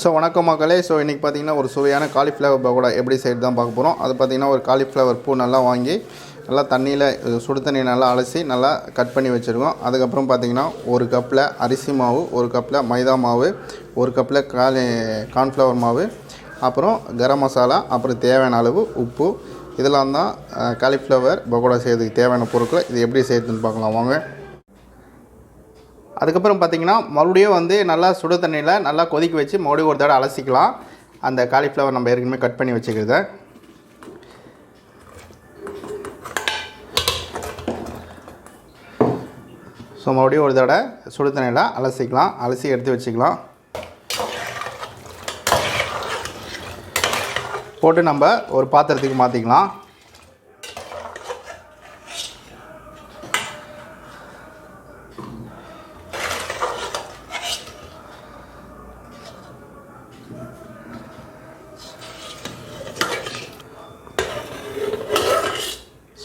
So வணக்கம் மக்களே. So இன்றைக்கி பார்த்தீங்கன்னா ஒரு சுவையான காலிஃப்ளவர் பகோடா எப்படி செய்கிறது தான் பார்க்க போகிறோம் அது பார்த்தீங்கன்னா ஒரு காலிஃப்ளவர் பூ நல்லா வாங்கி நல்லா தண்ணியில் சுடு தண்ணியை நல்லா அலசி நல்லா கட் பண்ணி வச்சுருக்கோம். அதுக்கப்புறம் பார்த்தீங்கன்னா ஒரு கப்பில் அரிசி மாவு ஒரு கப்பில் மைதா மாவு ஒரு கப்பில் காலி கார்ன்ஃப்ளவர் மாவு அப்புறம் கரம் மசாலா அப்புறம் தேவையான அளவு உப்பு. இதெல்லாம் தான் காலிஃப்ளவர் பகோடா செய்யறதுக்கு தேவையான பொருட்கள் இது எப்படி செய்யறதுன்னு பார்க்கலாம். வாங்க. அதுக்கப்புறம் பார்த்தீங்கன்னா மறுபடியும் வந்து நல்லா சுடு தண்ணியில் நல்லா கொதிக்க வச்சு மறுபடியும் ஒரு தடவை அலசிக்கலாம். அந்த காலிஃப்ளவர் நம்ம ஏற்கனவே கட் பண்ணி வச்சுக்கிறத. ஸோ மறுபடியும் ஒரு தடவை சுடு தண்ணியில் அலசிக்கலாம். அலசி எடுத்து வச்சுக்கலாம். போட்டு நம்ம ஒரு பாத்திரத்துக்கு மாற்றிக்கலாம்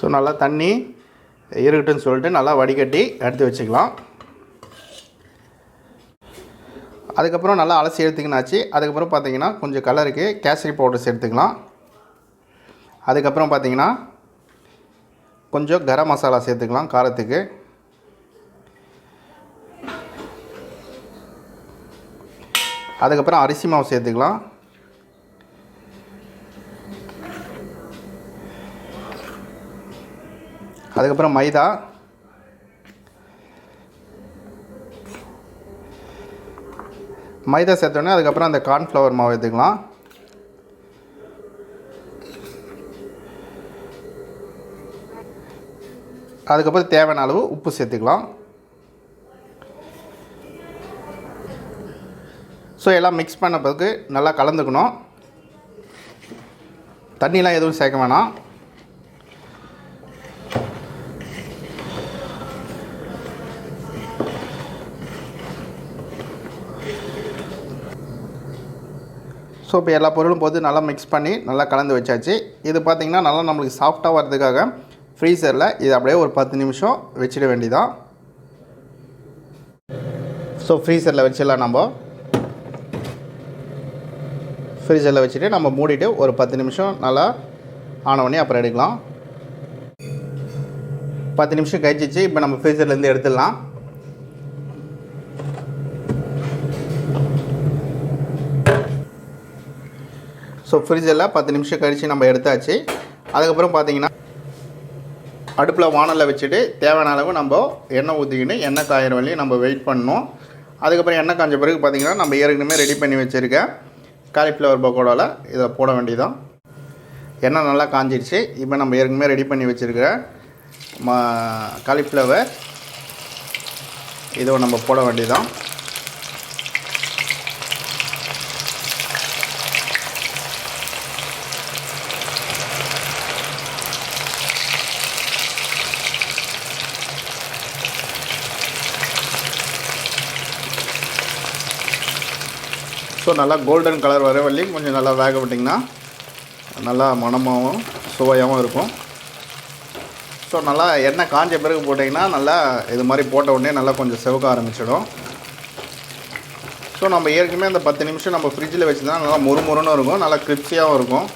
ஸோ நல்லா தண்ணி இருக்கட்டும்னு சொல்லிட்டு நல்லா வடிகட்டி எடுத்து வச்சுக்கலாம். அதுக்கப்புறம் நல்லா அலசி எடுத்துக்கினாச்சு அதுக்கப்புறம் பார்த்தீங்கன்னா கொஞ்சம் கலருக்கு கேசரி பவுடர்ஸ் சேர்த்துக்கலாம் அதுக்கப்புறம் பார்த்தீங்கன்னா கொஞ்சம் கரம் மசாலா சேர்த்துக்கலாம் காரத்துக்கு. அதுக்கப்புறம் அரிசி மாவு சேர்த்துக்கலாம். அதுக்கப்புறம் மைதா. மைதா சேர்த்தோடனே அதுக்கப்புறம் அந்த கார்ன்ஃப்ளவர் மாவு எடுத்துக்கலாம். அதுக்கப்புறம் தேவையான அளவு உப்பு சேர்த்துக்கலாம். ஸோ எல்லாம் மிக்ஸ் பண்ண பிறகு நல்லா கலந்துக்கணும். தண்ணிலாம் எதுவும் சேர்க்க வேணாம். ஸோ இப்போ எல்லா பொருளும் போட்டு நல்லா மிக்ஸ் பண்ணி நல்லா கலந்து வச்சாச்சு. இது பார்த்திங்கன்னா நல்லா நம்மளுக்கு சாஃப்டாக வரதுக்காக ஃப்ரீசரில் இது அப்படியே ஒரு பத்து நிமிஷம் வச்சிட வேண்டியதான் ஸோ ஃப்ரீசரில் வச்சிடலாம் நம்ம. ஃப்ரீசரில் வச்சுட்டு நம்ம மூடிட்டு ஒரு பத்து நிமிஷம் நல்லா ஆன் பண்ணி அப்புறம் எடுக்கலாம். பத்து நிமிஷம் கழிச்சிச்சு இப்போ நம்ம ஃப்ரீசர்லேருந்து எடுத்துடலாம். ஸோ ஃப்ரிட்ஜில் பத்து நிமிஷம் கழித்து நம்ம எடுத்தாச்சு. அதுக்கப்புறம் பார்த்தீங்கன்னா அடுப்பில் வானலில் வச்சுட்டு தேவையான அளவு நம்ம எண்ணெய் ஊற்றிக்கிட்டு எண்ணெய் காயிற வழியும் நம்ம வெயிட் பண்ணணும். அதுக்கப்புறம் எண்ணெய் காஞ்ச பிறகு பார்த்திங்கன்னா நம்ம ஏற்கனவே ரெடி பண்ணி வச்சுருக்க காலிஃப்ளவர் பக்கோடாவில் இதை போட வேண்டியதான் எண்ணெய் நல்லா காஞ்சிடுச்சு இப்போ நம்ம ஏற்கனவே ரெடி பண்ணி வச்சுருக்கிற மா காலிஃப்ளவர் இதை நம்ம போட வேண்டியதான் ஸோ நல்லா கோல்டன் கலர் வர வரையும் கொஞ்சம் நல்லா வேக விட்டிங்கன்னா நல்லா மணமாகவும் சுவையாகவும் இருக்கும். ஸோ நல்லா எண்ணெய் காஞ்ச பிறகு போட்டிங்கன்னா நல்லா இது மாதிரி போட்ட உடனே நல்லா கொஞ்சம் செவக்க ஆரம்பிச்சிடும். ஸோ நம்ம ஏற்கனவே அந்த பத்து நிமிஷம் நம்ம ஃப்ரிட்ஜில் வச்சுருந்தா நல்லா முறுமுறுன்னு இருக்கும் நல்லா கிரிப்ஸியாகவும் இருக்கும்.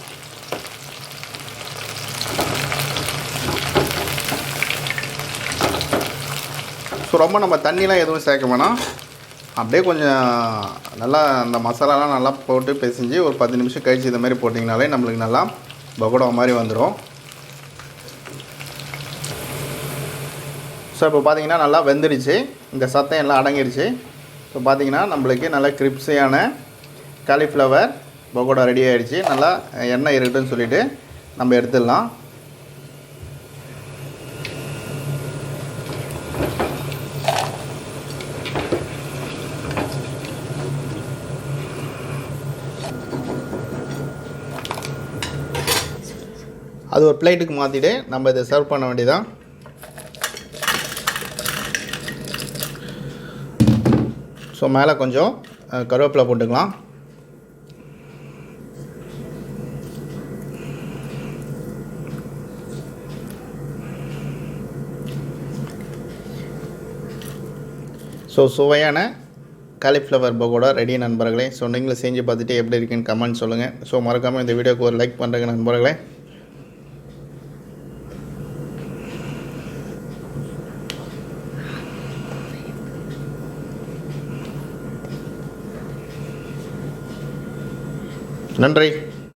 ஸோ ரொம்ப நம்ம தண்ணிலாம் எதுவும் சேர்க்க வேணாம். அப்படியே கொஞ்சம் நல்லா அந்த மசாலாலாம் நல்லா போட்டு பிசைஞ்சு ஒரு பத்து நிமிஷம் கழிச்சு இந்த மாதிரி போட்டிங்கனாலே நம்மளுக்கு நல்லா பகோடா மாதிரி வந்துடும் ஸோ இப்போ பார்த்தீங்கன்னா நல்லா வெந்துடுச்சு. இந்த சத்தம் எல்லாம் அடங்கிடுச்சு. இப்போ பார்த்தீங்கன்னா நம்மளுக்கு நல்லா கிரிப்ஸியான காலிஃப்ளவர் பகோடா ரெடி ஆகிடுச்சு நல்லா எண்ணெய் இருக்கட்டும்னு சொல்லிவிட்டு நம்ம எடுத்துடலாம். அது ஒரு பிளேட்டுக்கு மாற்றிட்டு நம்ம இதை சர்வ் பண்ண வேண்டியதான் ஸோ மேலே கொஞ்சம் கருவேப்பிலை போட்டுக்கலாம். ஸோ சுவையான காலிஃப்ளவர் பகோடா ரெடி நண்பர்களே. ஸோ நீங்களும் செஞ்சு பார்த்துட்டு எப்படி இருக்குன்னு கமெண்ட் சொல்லுங்கள் ஸோ மறக்காமல் இந்த வீடியோக்கு ஒரு லைக் பண்ணுறேங்க நண்பர்களே. நன்றி.